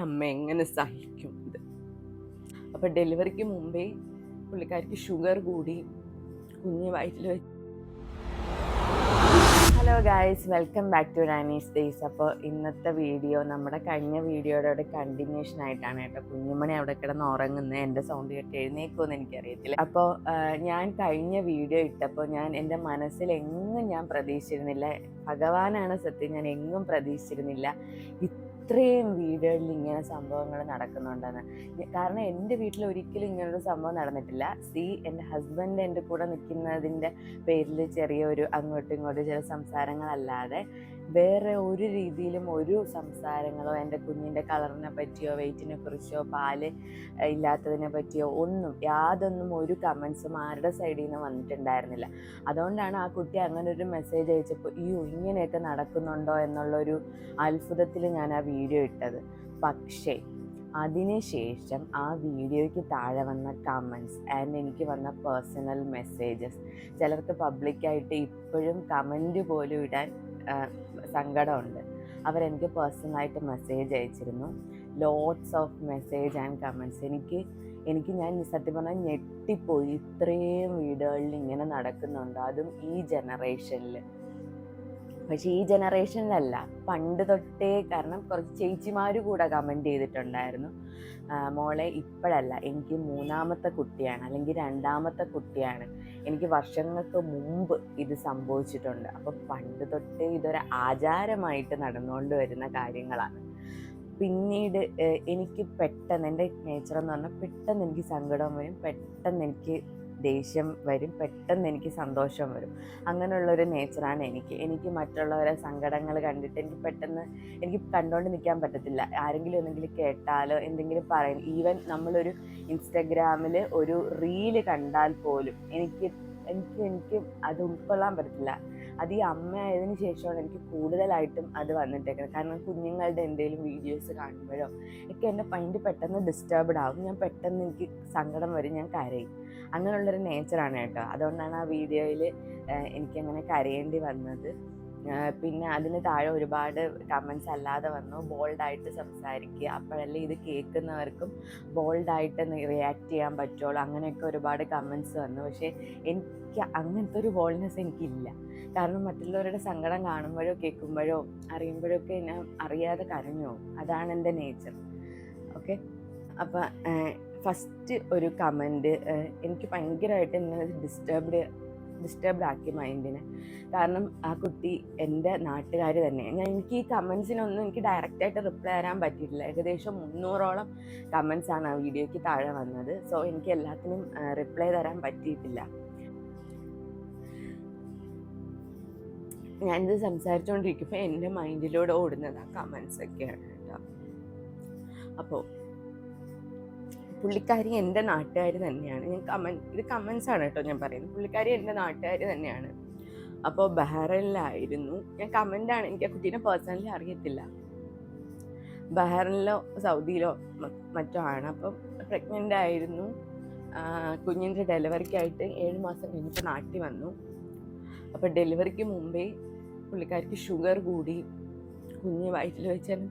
ഒരമ്മ എങ്ങനെ സഹിക്കും ഇത് അപ്പോൾ ഡെലിവറിക്ക് മുമ്പേ പുള്ളിക്കാരിക്ക് ഷുഗർ കൂടി കുഞ്ഞ് വയറ്റിൽ വെച്ച് hello guys welcome back to Rani's days അപ്പോൾ ഇന്നത്തെ വീഡിയോ നമ്മുടെ കഴിഞ്ഞ വീഡിയോയുടെ കണ്ടിന്യൂഷൻ ആയിട്ടാണ് കേട്ടോ കുഞ്ഞുമണി അവിടെ കിടന്ന് ഉറങ്ങുന്നത്. എന്റെ സൗണ്ട് കേട്ട് എഴുന്നേക്കുമെന്ന് എനിക്കറിയത്തില്ല. അപ്പോൾ ഞാൻ കഴിഞ്ഞ വീഡിയോ ഇട്ടപ്പോൾ ഞാൻ എന്റെ മനസ്സിൽ എങ്ങും ഞാൻ പ്രതീക്ഷിച്ചിരുന്നില്ല. ഭഗവാനാണ് സത്യം ഞാൻ എങ്ങും പ്രതീക്ഷിച്ചിരുന്നില്ല. ഇത്രയും വീടുകളിൽ ഇങ്ങനെ സംഭവങ്ങൾ നടക്കുന്നുണ്ടെന്ന്. കാരണം എന്റെ വീട്ടിൽ ഒരിക്കലും ഇങ്ങനൊരു സംഭവം നടന്നിട്ടില്ല. സി എന്റെ ഹസ്ബൻഡ് എന്റെ കൂടെ നിൽക്കുന്നതിന്റെ പേരിൽ ചെറിയൊരു അങ്ങോട്ടും ഇങ്ങോട്ടും ചില സംസാരങ്ങളല്ലാതെ വേറെ ഒരു രീതിയിലും ഒരു സംസാരങ്ങളോ എന്റെ കുഞ്ഞിന്റെ കളറിനെ പറ്റിയോ വെയിറ്റിനെ കുറിച്ചോ പാൽ ഇല്ലാത്തതിനെ പറ്റിയോ ഒന്നും യാതൊന്നും ഒരു കമൻസും ആരുടെ സൈഡിൽ നിന്ന് വന്നിട്ടുണ്ടായിരുന്നില്ല. അതുകൊണ്ടാണ് ആ കുട്ടി അങ്ങനെ ഒരു മെസ്സേജ് അയച്ചപ്പോൾ ഈ ഇങ്ങനെയൊക്കെ നടക്കുന്നുണ്ടോ? എന്നുള്ളൊരു അത്ഭുതത്തിൽ ഞാൻ ആ വീഡിയോ ഇട്ടത്. പക്ഷേ അതിനുശേഷം ആ വീഡിയോയ്ക്ക് താഴെ വന്ന കമൻസ് ആൻഡ് എനിക്ക് വന്ന പേഴ്സണൽ മെസ്സേജസ് ചിലർക്ക് പബ്ലിക്കായിട്ട് ഇപ്പോഴും കമന്റ് പോലും ഇടാൻ സങ്കടമുണ്ട്. അവരെനിക്ക് പേഴ്സണലായിട്ട് മെസ്സേജ് അയച്ചിരുന്നു. Lots of message and comments എനിക്ക് എനിക്ക് ഞാൻ സത്യം പറഞ്ഞാൽ ഞെട്ടിപ്പോയി. ഇത്രയും വീടുകളിൽ ഇങ്ങനെ നടക്കുന്നുണ്ട്. അതും ഈ ജനറേഷനിൽ പക്ഷേ ഈ ജനറേഷനിലല്ല. പണ്ട് തൊട്ടേ കാരണം കുറച്ച് ചേച്ചിമാർ കൂടെ കമന്റ് ചെയ്തിട്ടുണ്ടായിരുന്നു. മോളെ ഇപ്പോഴല്ല. എനിക്ക് മൂന്നാമത്തെ കുട്ടിയാണ്. അല്ലെങ്കിൽ രണ്ടാമത്തെ കുട്ടിയാണ്. എനിക്ക് വർഷങ്ങൾക്ക് മുമ്പ് ഇത് സംഭവിച്ചിട്ടുണ്ട്. അപ്പോൾ പണ്ട് തൊട്ടേ ഇതൊരു ആചാരമായിട്ട് നടന്നുകൊണ്ട് വരുന്ന കാര്യങ്ങളാണ്. പിന്നീട് എനിക്ക് പെട്ടെന്ന് എന്റെ നേച്ചർ എന്ന് പറഞ്ഞാൽ പെട്ടെന്ന് എനിക്ക് സങ്കടം വരും. പെട്ടെന്ന് എനിക്ക് ദേഷ്യം വരും പെട്ടെന്ന് എനിക്ക് സന്തോഷം വരും. അങ്ങനെയുള്ളൊരു നേച്ചറാണ് എനിക്ക്. എനിക്ക് മറ്റുള്ളവരെ സങ്കടങ്ങൾ കണ്ടിട്ട് എനിക്ക് പെട്ടെന്ന് എനിക്ക് കണ്ടുകൊണ്ട് നിൽക്കാൻ പറ്റത്തില്ല. ആരെങ്കിലും എന്തെങ്കിലും കേട്ടാലോ എന്തെങ്കിലും പറയും ഈവൻ നമ്മളൊരു ഇൻസ്റ്റഗ്രാമിൽ ഒരു റീൽ കണ്ടാൽ പോലും എനിക്ക് എനിക്ക് എനിക്ക് അത് ഉൾക്കൊള്ളാൻ പറ്റത്തില്ല. അത് ഈ അമ്മ ആയതിനു ശേഷമാണ് എനിക്ക് കൂടുതലായിട്ടും അത് വന്നിട്ടേക്കുന്നത് കാരണം കുഞ്ഞുങ്ങളുടെ എന്തെങ്കിലും വീഡിയോസ് കാണുമ്പോഴോ ഒക്കെ എന്റെ മൈൻഡ് പെട്ടെന്ന് ഡിസ്റ്റർബ്ഡ് ആകും. ഞാൻ പെട്ടെന്ന് എനിക്ക് സങ്കടം വരും ഞാൻ കരയും. അങ്ങനെയുള്ളൊരു നേച്ചറാണ് കേട്ടോ. അതുകൊണ്ടാണ് ആ വീഡിയോയിൽ എനിക്കങ്ങനെ കരയേണ്ടി വന്നത്. പിന്നെ അതിന് താഴെ ഒരുപാട് കമൻസ് അല്ലാതെ വന്നു. ബോൾഡായിട്ട് സംസാരിക്കുക. അപ്പോഴല്ലേ ഇത് കേൾക്കുന്നവർക്കും ബോൾഡായിട്ട് റിയാക്ട് ചെയ്യാൻ പറ്റുള്ളൂ. അങ്ങനെയൊക്കെ ഒരുപാട് കമൻസ് വന്നു. പക്ഷേ എനിക്ക് അങ്ങനത്തെ ഒരു ബോൾഡ്നെസ് എനിക്കില്ല. കാരണം മറ്റുള്ളവരുടെ സങ്കടം കാണുമ്പോഴോ കേൾക്കുമ്പോഴോ അറിയുമ്പോഴോ ഒക്കെ ഞാൻ അറിയാതെ കരഞ്ഞു അതാണ് എന്റെ നേച്ചർ ഓക്കെ അപ്പം ഫസ്റ്റ് ഒരു കമന്റ് എനിക്ക് ഭയങ്കരമായിട്ട് എന്നെ ഡിസ്റ്റർബ്ഡ് ഡിസ്റ്റർബ്ഡ് ആക്കി മൈൻഡിനെ കാരണം ആ കുട്ടി എന്റെ നാട്ടുകാർ തന്നെ. ഞാൻ എനിക്ക് ഈ കമൻസിനൊന്നും എനിക്ക് ഡയറക്റ്റായിട്ട് റിപ്ലൈ തരാൻ പറ്റിയിട്ടില്ല. ഏകദേശം മുന്നൂറോളം കമൻസ് ആണ് ആ വീഡിയോയ്ക്ക് താഴെ വന്നത്. സോ എനിക്ക് എല്ലാത്തിനും റിപ്ലൈ തരാൻ പറ്റിയിട്ടില്ല. ഞാനിത് സംസാരിച്ചുകൊണ്ടിരിക്കുമ്പോൾ എന്റെ മൈൻഡിലൂടെ ഓടുന്നത് ആ കമൻസ് ഒക്കെയാണ് കേട്ടോ. അപ്പോൾ പുള്ളിക്കാരി എന്റെ നാട്ടുകാർ തന്നെയാണ്. ഞാൻ കമൻ ഇത് കമൻസ് ആണ് കേട്ടോ ഞാൻ പറയുന്നത്. പുള്ളിക്കാരി എന്റെ നാട്ടുകാർ തന്നെയാണ്. അപ്പോൾ ബഹ്റൈനിലായിരുന്നു. ഞാൻ കമന്റാണ് എനിക്ക് ആ കുട്ടീനെ പേഴ്സണലി അറിയത്തില്ല. ബഹ്റൈനിലോ സൗദിയിലോ മറ്റോ ആണ്. അപ്പം പ്രഗ്നന്റ് ആയിരുന്നു. കുഞ്ഞിന്റെ ഡെലിവറിക്കായിട്ട് ഏഴ് മാസം കഴിഞ്ഞിട്ട് നാട്ടിൽ വന്നു. അപ്പോൾ ഡെലിവറിക്ക് മുമ്പേ പുള്ളിക്കാരിക്ക് ഷുഗർ കൂടി. കുഞ്ഞ് വയറ്റിൽ വെച്ചാൽ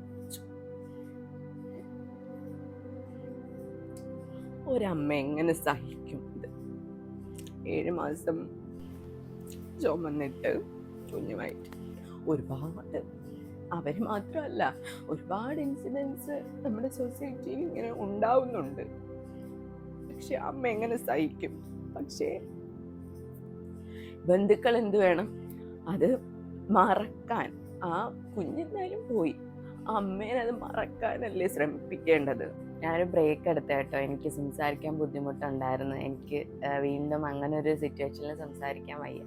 ഒരമ്മ എങ്ങനെ സഹിക്കും ഇത്? ഏഴ് മാസം ചുമന്നിട്ട് കുഞ്ഞുമായിട്ട് ഒരുപാട് അവർ മാത്രമല്ല ഒരുപാട് ഇൻസിഡൻസ് നമ്മുടെ സൊസൈറ്റിയിൽ ഇങ്ങനെ ഉണ്ടാവുന്നുണ്ട്. പക്ഷെ അമ്മ എങ്ങനെ സഹിക്കും? പക്ഷേ ബന്ധുക്കൾ എന്ത് വേണം? അത് മറക്കാൻ. ആ കുഞ്ഞെന്തായാലും പോയി. അമ്മേനത് മറക്കാനല്ലേ ശ്രമിപ്പിക്കേണ്ടത്? ഞാനൊരു ബ്രേക്ക് എടുത്ത കേട്ടോ എനിക്ക് സംസാരിക്കാൻ ബുദ്ധിമുട്ടുണ്ടായിരുന്നു. എനിക്ക് വീണ്ടും അങ്ങനെ ഒരു സിറ്റുവേഷനിൽ സംസാരിക്കാൻ വയ്യ.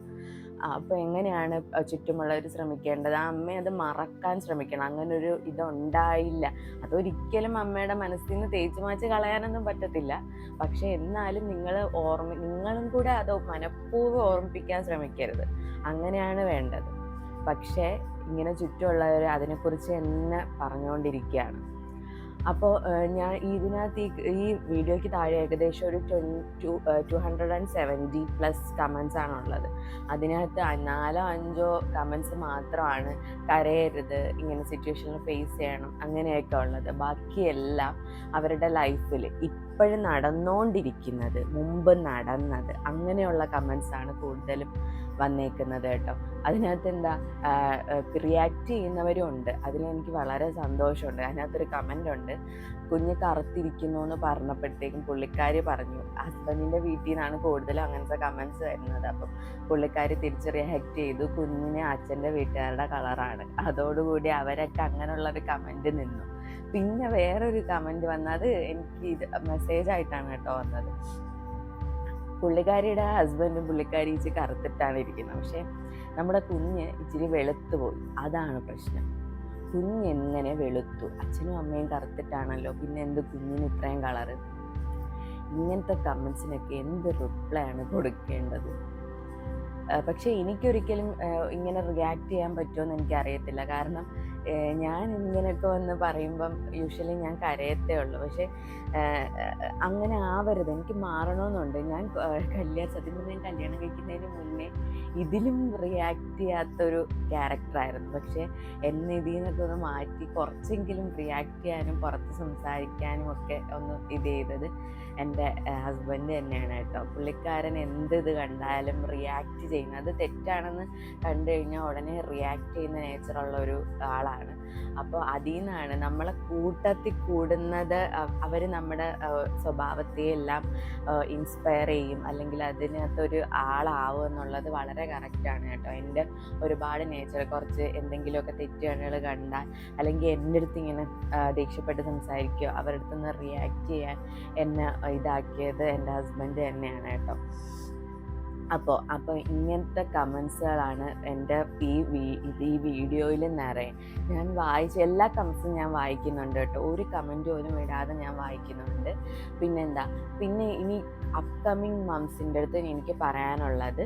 അപ്പോൾ എങ്ങനെയാണ് ചുറ്റുമുള്ളവർ ശ്രമിക്കേണ്ടത്? ആ അമ്മയെ അത് മറക്കാൻ ശ്രമിക്കണം. അങ്ങനൊരു ഇതുണ്ടായില്ല. അതൊരിക്കലും അമ്മയുടെ മനസ്സിൽ നിന്ന് തേച്ച് മാച്ച് കളയാനൊന്നും പറ്റത്തില്ല. പക്ഷെ എന്നാലും നിങ്ങൾ ഓർമ്മ നിങ്ങളും കൂടെ അത് മനഃപൂർവം ഓർമ്മിപ്പിക്കാൻ ശ്രമിക്കരുത്. അങ്ങനെയാണ് വേണ്ടത്. പക്ഷേ ഇങ്ങനെ ചുറ്റുമുള്ളവർ അതിനെക്കുറിച്ച് തന്നെ പറഞ്ഞുകൊണ്ടിരിക്കുകയാണ്. അപ്പോൾ ഞാൻ ഇതിനകത്ത് ഈ വീഡിയോയ്ക്ക് താഴെ ഏകദേശം ഒരു two two hundred and seventy plus comments ആണുള്ളത്. അതിനകത്ത് നാലോ അഞ്ചോ കമൻസ് മാത്രമാണ് കരയരുത് ഇങ്ങനെ സിറ്റുവേഷനിൽ ഫേസ് ചെയ്യണം അങ്ങനെയൊക്കെ ഉള്ളത്. ബാക്കിയെല്ലാം അവരുടെ ലൈഫിൽ ഇപ്പോഴും നടന്നുകൊണ്ടിരിക്കുന്നത് മുമ്പ് നടന്നത് അങ്ങനെയുള്ള കമൻസ് ആണ് കൂടുതലും വന്നേക്കുന്നത് കേട്ടോ. അതിനകത്ത് എന്താ റിയാക്ട് ചെയ്യുന്നവരും ഉണ്ട്. അതിലെനിക്ക് വളരെ സന്തോഷമുണ്ട്. അതിനകത്തൊരു കമന്റ് ഉണ്ട്. കുഞ്ഞ് കറുത്തിരിക്കുന്നു എന്ന് പറഞ്ഞപ്പോഴത്തേക്കും പുള്ളിക്കാരി പറഞ്ഞു ഹസ്ബൻഡിന്റെ വീട്ടിൽ നിന്നാണ് കൂടുതലും അങ്ങനത്തെ കമൻസ് വരുന്നത്. അപ്പം പുള്ളിക്കാരി തിരിച്ച് റിയാക്ട് ചെയ്തു. കുഞ്ഞിന് അച്ഛന്റെ വീട്ടുകാരുടെ കളറാണ് അതോടുകൂടി അവരൊക്കെ അങ്ങനെയുള്ളൊരു കമന്റ് നിന്നു. പിന്നെ വേറൊരു കമന്റ് വന്നത് എനിക്ക് ഇത് മെസ്സേജ് ആയിട്ടാണ് കേട്ടോ വന്നത്. പുള്ളിക്കാരിയുടെ ഹസ്ബൻഡും പുള്ളിക്കാരി ഇച്ചിരി കറുത്തിട്ടാണ് ഇരിക്കുന്നത്. പക്ഷേ നമ്മുടെ കുഞ്ഞ് ഇച്ചിരി വെളുത്തു പോയി. അതാണ് പ്രശ്നം. കുഞ്ഞ് എങ്ങനെ വെളുത്തു? അച്ഛനും അമ്മയും കറുത്തിട്ടാണല്ലോ. പിന്നെ എന്ത് കുഞ്ഞിന് ഇത്രയും കളറ്? ഇങ്ങനത്തെ കമൻസിനൊക്കെ എന്ത് റിപ്ലൈ ആണ് കൊടുക്കേണ്ടത്? പക്ഷേ എനിക്കൊരിക്കലും ഇങ്ങനെ റിയാക്ട് ചെയ്യാൻ പറ്റുമെന്ന് എനിക്കറിയത്തില്ല. കാരണം ഞാൻ ഇങ്ങനെയൊക്കെ വന്ന് പറയുമ്പം യൂഷ്വലി ഞാൻ കരയത്തേ ഉള്ളൂ. പക്ഷേ അങ്ങനെ ആവരുത്. എനിക്ക് മാറണമെന്നുണ്ട് ഞാൻ കല്യാണം സത്യം പറഞ്ഞാൽ ഞാൻ കല്യാണം കഴിക്കുന്നതിന് മുന്നേ ഇതിലും റിയാക്ട് ചെയ്യാത്തൊരു ക്യാരക്ടറായിരുന്നു പക്ഷേ എന്നെ ഇതിൽ നിന്നൊക്കെ ഒന്ന് മാറ്റി കുറച്ചെങ്കിലും റിയാക്ട് ചെയ്യാനും പുറത്ത് സംസാരിക്കാനും ഒക്കെ ഒന്ന് ഇത് ചെയ്തത് എന്റെ ഹസ്ബൻഡ് തന്നെയാണ് കേട്ടോ. പുള്ളിക്കാരൻ എന്ത് ഇത് കണ്ടാലും റിയാക്ട് ചെയ്യുന്നത്. അത് തെറ്റാണെന്ന് കണ്ടു കഴിഞ്ഞാൽ ഉടനെ റിയാക്ട് ചെയ്യുന്ന നേച്ചറുള്ള ഒരു ആളാണ് അപ്പോൾ അതിൽ നിന്നാണ് നമ്മളെ കൂട്ടത്തിൽ കൂടുന്നത് അവർ നമ്മുടെ സ്വഭാവത്തെ എല്ലാം ഇൻസ്പയർ ചെയ്യും. അല്ലെങ്കിൽ അതിനകത്തൊരു ആളാവും എന്നുള്ളത് വളരെ കറക്റ്റാണ് കേട്ടോ. എന്റെ ഒരുപാട് നേച്ചർ കുറച്ച് എന്തെങ്കിലുമൊക്കെ തെറ്റുകൾ കണ്ടാൽ അല്ലെങ്കിൽ എന്റെ അടുത്ത് ഇങ്ങനെ ദേഷ്യപ്പെട്ട് സംസാരിക്കുകയോ അവരുടെ അടുത്ത് നിന്ന് റിയാക്ട് ചെയ്യാൻ എന്നെ ഇതാക്കിയത് എന്റെ ഹസ്ബൻഡ് തന്നെയാണ് കേട്ടോ. അപ്പോൾ അപ്പോൾ ഇങ്ങനത്തെ കമൻസുകളാണ് എന്റെ ഈ ഇത് ഈ വീഡിയോയിൽ നിറയെ. ഞാൻ വായിച്ച എല്ലാ കമൻസും ഞാൻ വായിക്കുന്നുണ്ട് കേട്ടോ. ഒരു കമന്റ് പോലും വിടാതെ ഞാൻ വായിക്കുന്നുണ്ട്. പിന്നെന്താ? പിന്നെ ഇനി അപ്കമിങ് മംസിന്റെ അടുത്ത് എനിക്ക് പറയാനുള്ളത്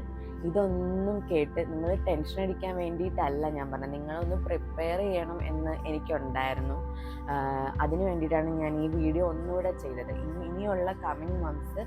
ഇതൊന്നും കേട്ട് നിങ്ങൾ ടെൻഷൻ അടിക്കാൻ വേണ്ടിയിട്ടല്ല ഞാൻ പറഞ്ഞത്. നിങ്ങളൊന്ന് പ്രിപ്പയർ ചെയ്യണം എന്ന് എനിക്കുണ്ടായിരുന്നു. അതിന് വേണ്ടിയിട്ടാണ് ഞാൻ ഈ വീഡിയോ ഒന്നുകൂടെ ചെയ്തത്. ഇനി ഇനിയുള്ള കമ്മിങ് മന്ത്സ്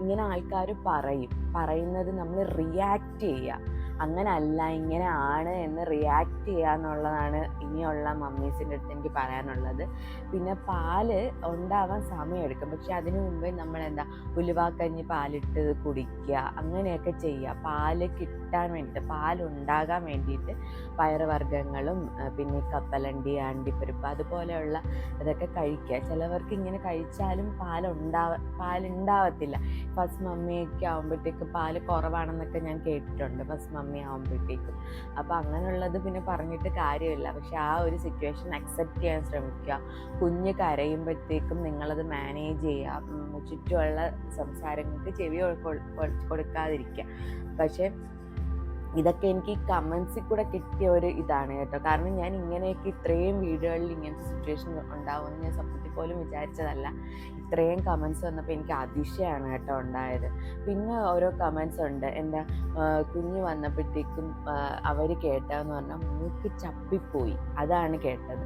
ഇങ്ങനെ ആൾക്കാർ പറയും. പറയുന്നത് നമ്മൾ റിയാക്ട് ചെയ്യുക അങ്ങനെ അല്ല ഇങ്ങനെ ആണ് എന്ന് റിയാക്ട് ചെയ്യുക എന്നുള്ളതാണ് ഇനിയുള്ള മമ്മീസിന്റെ അടുത്ത് എനിക്ക് പറയാനുള്ളത്. പിന്നെ പാൽ ഉണ്ടാവാൻ സമയമെടുക്കും. പക്ഷെ അതിനു മുമ്പേ നമ്മൾ എന്താ ഉലുവാക്കഞ്ഞി പാലിട്ട് കുടിക്കുക അങ്ങനെയൊക്കെ ചെയ്യുക. പാൽ കിട്ടാൻ വേണ്ടിയിട്ട് പാലുണ്ടാകാൻ വേണ്ടിയിട്ട് പയറുവർഗങ്ങളും പിന്നെ കപ്പലണ്ടി അണ്ടിപ്പരിപ്പ് അതുപോലെയുള്ള ഇതൊക്കെ കഴിക്കുക. ചിലവർക്ക് ഇങ്ങനെ കഴിച്ചാലും പാലുണ്ടാവ പാലുണ്ടാവത്തില്ല ഫസ്റ്റ് മമ്മിയൊക്കെ ആകുമ്പോഴത്തേക്ക് പാൽ കുറവാണെന്നൊക്കെ ഞാൻ കേട്ടിട്ടുണ്ട്. ഫസ്റ്റ് അപ്പൊ അപ്പോൾ അങ്ങനെയുള്ളത് പിന്നെ പറഞ്ഞിട്ട് കാര്യമില്ല. പക്ഷെ ആ ഒരു സിറ്റുവേഷൻ അക്സെപ്റ്റ് ചെയ്യാൻ ശ്രമിക്കുക. കുഞ്ഞ് കരയുമ്പോഴത്തേക്കും നിങ്ങളത് മാനേജ് ചെയ്യുക. ചുറ്റുമുള്ള സംസാരങ്ങൾക്ക് ചെവി കൊടുക്കാതിരിക്കുക. പക്ഷേ ഇതൊക്കെ എനിക്ക് കമൻസിൽ കൂടെ കിട്ടിയ ഒരു ഇതാണ് കേട്ടോ. കാരണം ഞാൻ ഇങ്ങനെയൊക്കെ ഇത്രയും വീഡിയോകളിൽ ഇങ്ങനത്തെ സിറ്റുവേഷൻ ഉണ്ടാവുമെന്ന് ഞാൻ സത്യത്തിൽ പോലും വിചാരിച്ചതല്ല. ഇത്രയും കമൻസ് വന്നപ്പോൾ എനിക്ക് അതിശയാണ് കേട്ടോ ഉണ്ടായത്. പിന്നെ ഓരോ കമൻസ് ഉണ്ട്. എന്താ കുഞ്ഞ് വന്നപ്പോഴത്തേക്കും അവർ കേട്ടതെന്ന് പറഞ്ഞാൽ മൂക്ക് ചപ്പിപ്പോയി. അതാണ് കേട്ടത്.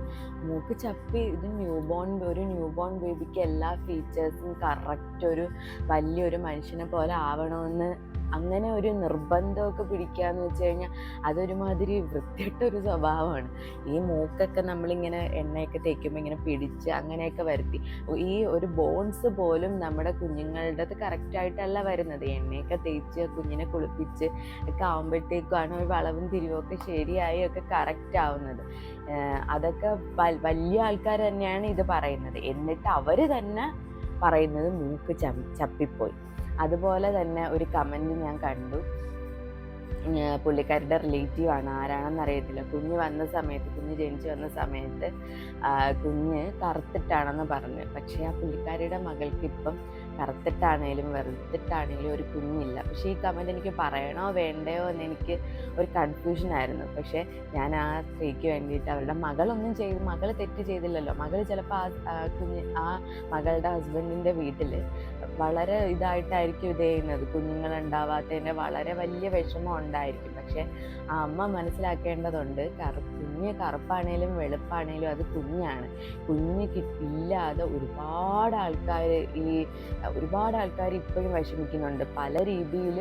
മൂക്ക് ചപ്പി ഇത് ന്യൂ ബോൺ ഒരു ന്യൂ ബോൺ ബേബിക്ക് എല്ലാ ഫീച്ചേഴ്സും കറക്റ്റ് ഒരു വലിയൊരു മനുഷ്യനെ പോലെ ആവണമെന്ന് അങ്ങനെ ഒരു നിർബന്ധമൊക്കെ പിടിക്കാന്ന് വെച്ച് കഴിഞ്ഞാൽ അതൊരുമാതിരി വൃത്തിയിട്ടൊരു സ്വഭാവമാണ്. ഈ മൂക്കൊക്കെ നമ്മളിങ്ങനെ എണ്ണയൊക്കെ തേക്കുമ്പോൾ ഇങ്ങനെ പിടിച്ച് അങ്ങനെയൊക്കെ വരുത്തി. ഈ ഒരു ബോൺസ് പോലും നമ്മുടെ കുഞ്ഞുങ്ങളുടേത് കറക്റ്റായിട്ടല്ല വരുന്നത്. എണ്ണയൊക്കെ തേച്ച് കുഞ്ഞിനെ കുളിപ്പിച്ച് ഒക്കെ ആകുമ്പോഴത്തേക്കാണ് ഒരു വളവും തിരിവൊക്കെ ശരിയായി ഒക്കെ കറക്റ്റ് ആവുന്നത്. അതൊക്കെ വലിയ ആൾക്കാർ തന്നെയാണ് ഇത് പറയുന്നത്. എന്നിട്ട് അവർ തന്നെ പറയുന്നത് മൂക്ക് ചപ്പിപ്പോയി. അതുപോലെ തന്നെ ഒരു കമന്റ് ഞാൻ കണ്ടു. പുള്ളിക്കാരുടെ റിലേറ്റീവ് ആണ്. ആരാണെന്ന് അറിയത്തില്ല. കുഞ്ഞ് വന്ന സമയത്ത് കുഞ്ഞ് ജനിച്ചു വന്ന സമയത്ത് കുഞ്ഞ് കറുത്തിട്ടാണെന്ന് പറഞ്ഞു. പക്ഷേ ആ പുള്ളിക്കാരിയുടെ മകൾക്ക് ഇപ്പം കറുത്തിട്ടാണേലും വെറുത്തിട്ടാണേലും ഒരു കുഞ്ഞില്ല. പക്ഷേ ഈ കമന്റ് എനിക്ക് പറയണോ വേണ്ടയോ എന്ന് എനിക്ക് ഒരു കൺഫ്യൂഷൻ ആയിരുന്നു. പക്ഷേ ഞാൻ ആ സ്ത്രീക്ക് വേണ്ടിയിട്ട് അവരുടെ മകളൊന്നും ചെയ്ത് മകൾ തെറ്റ് ചെയ്തില്ലല്ലോ. മകൾ ചിലപ്പോൾ ആ കുഞ്ഞ് ആ മകളുടെ ഹസ്ബൻഡിന്റെ വീട്ടിൽ വളരെ ഇതായിട്ടായിരിക്കും ഇത് ചെയ്യുന്നത്. കുഞ്ഞുങ്ങൾ വളരെ വലിയ വിഷമം ഉണ്ടായിരിക്കും. പക്ഷേ ആ അമ്മ മനസ്സിലാക്കേണ്ടതുണ്ട് കറു കുഞ്ഞ് കറുപ്പാണേലും വെളുപ്പാണേലും അത് കുഞ്ഞാണ്. കുഞ്ഞ് കിട്ടില്ലാതെ ഒരുപാട് ആൾക്കാർ ഈ ഒരുപാട് ആൾക്കാർ ഇപ്പോഴും വിഷമിക്കുന്നുണ്ട്. പല രീതിയിൽ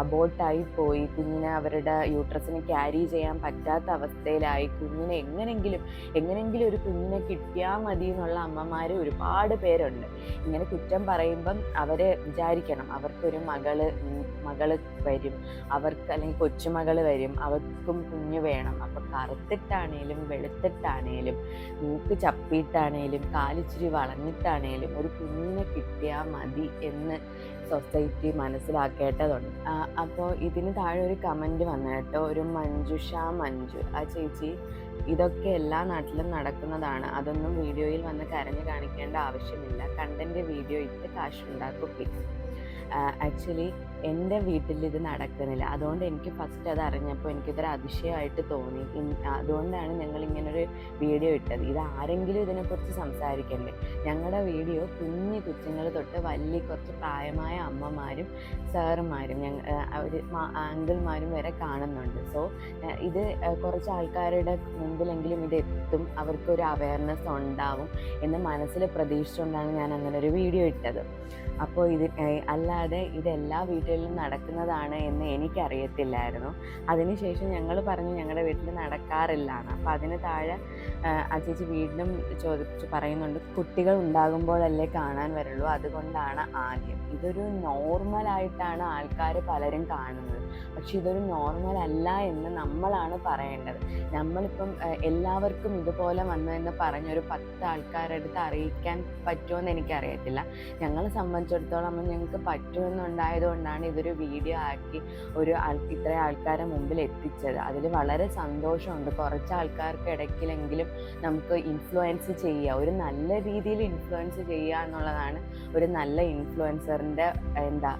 അബോട്ടായി പോയി. കുഞ്ഞിനെ അവരുടെ യൂട്രസിനെ ക്യാരി ചെയ്യാൻ പറ്റാത്ത അവസ്ഥയിലായി. കുഞ്ഞിനെ എങ്ങനെങ്കിലും എങ്ങനെങ്കിലും ഒരു കുഞ്ഞിനെ കിട്ടിയാൽ മതി എന്നുള്ള അമ്മമാർ ഒരുപാട് പേരുണ്ട്. ഇങ്ങനെ കുറ്റം പറയുമ്പം അവരെ വിചാരിക്കണം. അവർക്കൊരു മകൾ മകൾ വരും. അവർക്ക് അല്ലെങ്കിൽ കൊച്ചുമകൾ വരും അവർക്കും കുഞ്ഞ് വേണം. അപ്പൊ കറുത്തിട്ടാണേലും വെളുത്തിട്ടാണേലും മൂക്ക് ചപ്പിയിട്ടാണേലും കാലിച്ചിരി വളഞ്ഞിട്ടാണേലും ഒരു കുഞ്ഞിനെ കിട്ടിയാൽ മതി എന്ന് സൊസൈറ്റി മനസ്സിലാക്കേണ്ടതുണ്ട്. അപ്പോൾ ഇതിന് താഴെ ഒരു കമന്റ് വന്നു കേട്ടോ. ഒരു മഞ്ജുഷ മഞ്ജു. ആ ചേച്ചി ഇതൊക്കെ എല്ലാ നാട്ടിലും നടക്കുന്നതാണ്. അതൊന്നും വീഡിയോയിൽ വന്ന് കരഞ്ഞു കാണിക്കേണ്ട ആവശ്യമില്ല. കണ്ടന്റ് വീഡിയോ ഇട്ട് കാശുണ്ടാക്കും പ്ലീസ് ആക്ച്വലി എന്റെ വീട്ടിൽ ഇത് നടക്കുന്നില്ല. അതുകൊണ്ട് എനിക്ക് ഫസ്റ്റ് അത് അറിഞ്ഞപ്പോൾ എനിക്കിതൊരു അതിശയമായിട്ട് തോന്നി. അതുകൊണ്ടാണ് ഞങ്ങൾ ഇങ്ങനൊരു വീഡിയോ ഇട്ടത്. ഇത് ആരെങ്കിലും ഇതിനെക്കുറിച്ച് സംസാരിക്കണ്ടേ ഞങ്ങളുടെ വീഡിയോ കുഞ്ഞു കുറ്റങ്ങൾ തൊട്ട് വലിയ കുറച്ച് പ്രായമായ അമ്മമാരും സാറുമാരും ഞങ്ങൾ അവർ ആങ്കിൾമാരും വരെ കാണുന്നുണ്ട്. സോ ഇത് കുറച്ച് ആൾക്കാരുടെ മുമ്പിലെങ്കിലും ഇത് എത്തും. അവർക്കൊരു അവയർനെസ് ഉണ്ടാവും എന്ന് മനസ്സിൽ പ്രതീക്ഷിച്ചുകൊണ്ടാണ് ഞാൻ അങ്ങനെ ഒരു വീഡിയോ ഇട്ടത്. അപ്പോൾ ഇത് അല്ലാതെ ഇത് എല്ലാ വീടുകളിലും നടക്കുന്നതാണ് എന്ന് എനിക്കറിയത്തില്ലായിരുന്നു. അതിനുശേഷം ഞങ്ങൾ പറഞ്ഞു ഞങ്ങളുടെ വീട്ടിൽ നടക്കാറില്ലാണ് അപ്പോൾ അതിന് താഴെ ചേച്ചി വീണ്ടും ചോദിച്ച് പറയുന്നുണ്ട് കുട്ടികൾ ഉണ്ടാകുമ്പോഴല്ലേ കാണാൻ വരുള്ളൂ? അതുകൊണ്ടാണ് ആദ്യം. ഇതൊരു നോർമലായിട്ടാണ് ആൾക്കാർ പലരും കാണുന്നത്. പക്ഷെ ഇതൊരു നോർമൽ അല്ല എന്ന് നമ്മളാണ് പറയേണ്ടത്. നമ്മളിപ്പം എല്ലാവർക്കും ഇതുപോലെ വന്നു എന്ന് പറഞ്ഞൊരു പത്ത് ആൾക്കാരെടുത്ത് അറിയിക്കാൻ പറ്റുമെന്ന് എനിക്കറിയത്തില്ല. ഞങ്ങളെ സംബന്ധിച്ചിടത്തോളം ഞങ്ങൾക്ക് പറ്റുമെന്നുണ്ടായത് കൊണ്ടാണ് ഇതൊരു വീഡിയോ ആക്കി ഒരു ആൾ ഇത്ര ആൾക്കാരെ മുമ്പിൽ എത്തിച്ചത്. അതിൽ വളരെ സന്തോഷമുണ്ട്. കുറച്ച് ആൾക്കാർക്ക് ഇടയ്ക്കിലെങ്കിലും നമുക്ക് ഇൻഫ്ലുവൻസ് ചെയ്യുക ഒരു നല്ല രീതിയിൽ ഇൻഫ്ലുവൻസ് ചെയ്യുക എന്നുള്ളതാണ് ഒരു നല്ല ഇൻഫ്ലുവൻസറിന്റെ എന്താ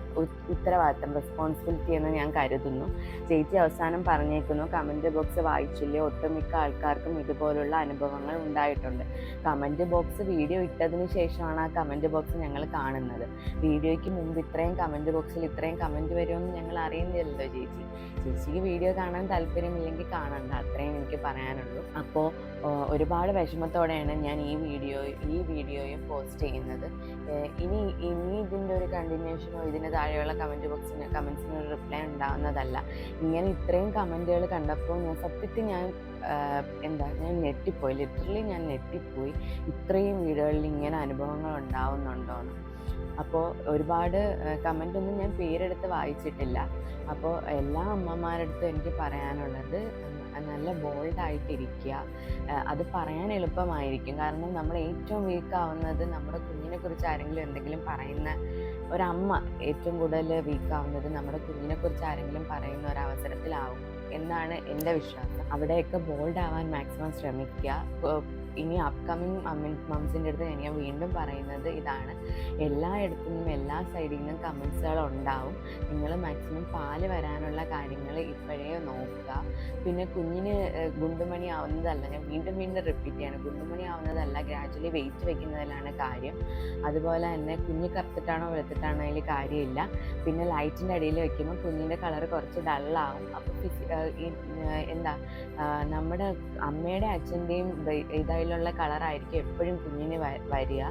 ഉത്തരവാദിത്തം റെസ്പോൺസിബിലിറ്റി എന്ന് ഞാൻ കരുതുന്നു. ചേച്ചി അവസാനം പറഞ്ഞേക്കുന്നു കമന്റ് ബോക്സ് വായിച്ചില്ലേ? ഒട്ടുമിക്ക ആൾക്കാർക്കും ഇതുപോലുള്ള അനുഭവങ്ങൾ ഉണ്ടായിട്ടുണ്ട്. കമന്റ് ബോക്സ് വീഡിയോ ഇട്ടതിന് ശേഷമാണ് ആ കമന്റ് ബോക്സ് ഞങ്ങൾ കാണുന്നത്. വീഡിയോയ്ക്ക് മുമ്പ് ഇത്രയും കമന്റ് ബോക്സിൽ ഇത്രയും കമന്റ് വരുമെന്ന് ഞങ്ങൾ അറിയുന്നില്ലല്ലോ ചേച്ചി. ചേച്ചിക്ക് വീഡിയോ കാണാൻ താല്പര്യമില്ലെങ്കിൽ കാണണ്ട അത്രയും എനിക്ക് പറയാനുള്ളൂ. അപ്പോൾ ഒരുപാട് വിഷമത്തോടെയാണ് ഞാൻ ഈ വീഡിയോ ഈ വീഡിയോയും പോസ്റ്റ് ചെയ്യുന്നത്. ഇനി ഇനി ഇതിന്റെ ഒരു കണ്ടിന്യൂഷനോ ഇതിന് താഴെയുള്ള കമന്റ് ബോക്സിന് കമൻസിന് ഒരു റിപ്ലൈ ഉണ്ടാകുന്നതല്ല ഇങ്ങനെ ഇത്രയും കമന്റുകൾ കണ്ടപ്പോൾ ഞാൻ സത്യത്തിൽ ഞാൻ എന്താ ഞാൻ ഞെട്ടിപ്പോയി. ലിറ്ററലി ഞാൻ ഞെട്ടിപ്പോയി. ഇത്രയും വീടുകളിൽ ഇങ്ങനെ അനുഭവങ്ങൾ ഉണ്ടാവുന്നുണ്ടോയെന്ന് അപ്പോൾ ഒരുപാട് കമന്റ് ഒന്നും ഞാൻ പേരെടുത്ത് വായിച്ചിട്ടില്ല. അപ്പോൾ എല്ലാ അമ്മമാരുടെ അടുത്തും എനിക്ക് പറയാനുള്ളത് നല്ല ബോൾഡായിട്ടിരിക്കുക. അത് പറയാൻ എളുപ്പമായിരിക്കും. കാരണം നമ്മൾ ഏറ്റവും വീക്കാവുന്നത് നമ്മുടെ കുഞ്ഞിനെ കുറിച്ച് ആരെങ്കിലും എന്തെങ്കിലും പറയുന്ന ഒരമ്മ ഏറ്റവും കൂടുതൽ വീക്കാവുന്നത് നമ്മുടെ കുഞ്ഞിനെ കുറിച്ച് ആരെങ്കിലും പറയുന്ന ഒരു അവസരത്തിലാവും എന്നാണ് എന്റെ വിശ്വാസം. അവിടെയൊക്കെ ബോൾഡ് ആവാൻ മാക്സിമം ശ്രമിക്കുക. ഇനി അപ്കമിങ് മംസിന്റെ അടുത്ത് ഞാൻ വീണ്ടും പറയുന്നത് ഇതാണ്. എല്ലായിടത്തു നിന്നും എല്ലാ സൈഡിൽ നിന്നും കമൻസുകൾ ഉണ്ടാവും. നിങ്ങൾ മാക്സിമം പാൽ വരാനുള്ള കാര്യങ്ങൾ ഇപ്പോഴേ നോക്കുക. പിന്നെ കുഞ്ഞിന് ഗുണ്ടുമണി ആവുന്നതല്ല. ഞാൻ വീണ്ടും വീണ്ടും റിപ്പീറ്റ് ചെയ്യാണ്. ഗുണ്ടുമണി ആവുന്നതല്ല ഗ്രാജുവലി വെയിറ്റ് വെക്കുന്നതിലാണ് കാര്യം. അതുപോലെ തന്നെ കുഞ്ഞ് കറുത്തിട്ടാണോ വെളുത്തിട്ടാണോ അതിൽ കാര്യമില്ല. പിന്നെ ലൈറ്റിന്റെ അടിയിൽ വെക്കുമ്പോൾ കുഞ്ഞിന്റെ കളർ കുറച്ച് ഡള്ളാവും അപ്പോൾ എന്താ നമ്മുടെ അമ്മയുടെ അച്ഛന്റെയും ഇതായാലുള്ള കളറായിരിക്കും എപ്പോഴും കുഞ്ഞിന് വരിക.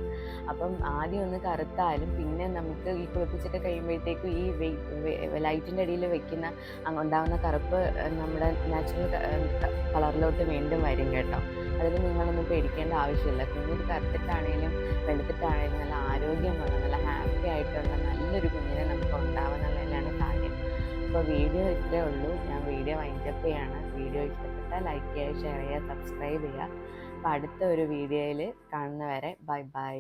അപ്പം ആദ്യം ഒന്ന് കറുത്താലും പിന്നെ നമുക്ക് ഈ കുളിപ്പിച്ചിട്ട് കഴിയുമ്പോഴത്തേക്കും ഈ ലൈറ്റിന്റെ അടിയിൽ വെക്കുന്ന ഉണ്ടാകുന്ന കറുപ്പ് നമ്മുടെ നാച്ചുറൽ കളറിലോട്ട് വീണ്ടും വരും കേട്ടോ. അതിൽ നിങ്ങളൊന്നും പേടിക്കേണ്ട ആവശ്യമില്ല. കുഞ്ഞിന് കറുത്തിട്ടാണേലും വെളുത്തിട്ടാണേലും നല്ല ആരോഗ്യമുള്ള നല്ല ഹാപ്പി ആയിട്ടുള്ള നല്ലൊരു കുഞ്ഞിനെ നമുക്ക് ഉണ്ടാവുന്നുള്ളതിലാണ് കാര്യം. അപ്പോൾ വീഡിയോ ഇത്രേ ഉള്ളൂ. ഞാൻ വീഡിയോ വൈൻഡപ്പ് ചെയ്യാണ്. വീഡിയോ ഇഷ്ടപ്പെട്ടാൽ ലൈക്ക് ചെയ്യുക ഷെയർ ചെയ്യുക സബ്സ്ക്രൈബ് ചെയ്യുക. അടുത്ത ഒരു വീഡിയോയിൽ കാണുന്നവരെ ബൈ ബൈ.